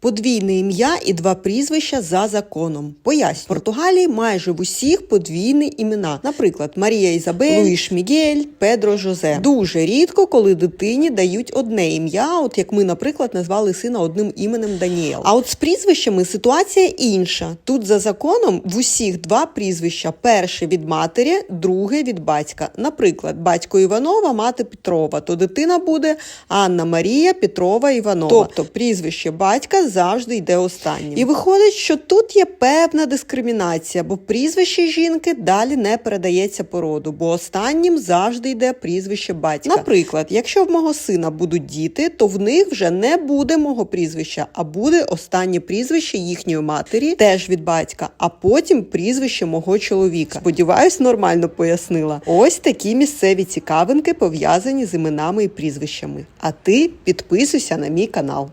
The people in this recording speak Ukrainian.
Подвійне ім'я і два прізвища за законом. Поясню. В Португалії майже в усіх подвійні імена. Наприклад, Марія Ізабель, Луїш Мігель, Педро Жозе. Дуже рідко, коли дитині дають одне ім'я, от як ми, наприклад, назвали сина одним іменем Даніел. А от з прізвищами ситуація інша. Тут за законом в усіх два прізвища: перше від матері, друге від батька. Наприклад, батько Іванова, мати Петрова, то дитина буде Анна Марія Петрова Іванова. Тобто прізвище батька завжди йде останнім. І виходить, що тут є певна дискримінація, бо прізвище жінки далі не передається по роду, бо останнім завжди йде прізвище батька. Наприклад, якщо в мого сина будуть діти, то в них вже не буде мого прізвища, а буде останнє прізвище їхньої матері, теж від батька, а потім прізвище мого чоловіка. Сподіваюсь, нормально пояснила. Ось такі місцеві цікавинки пов'язані з іменами і прізвищами. А ти підписуйся на мій канал.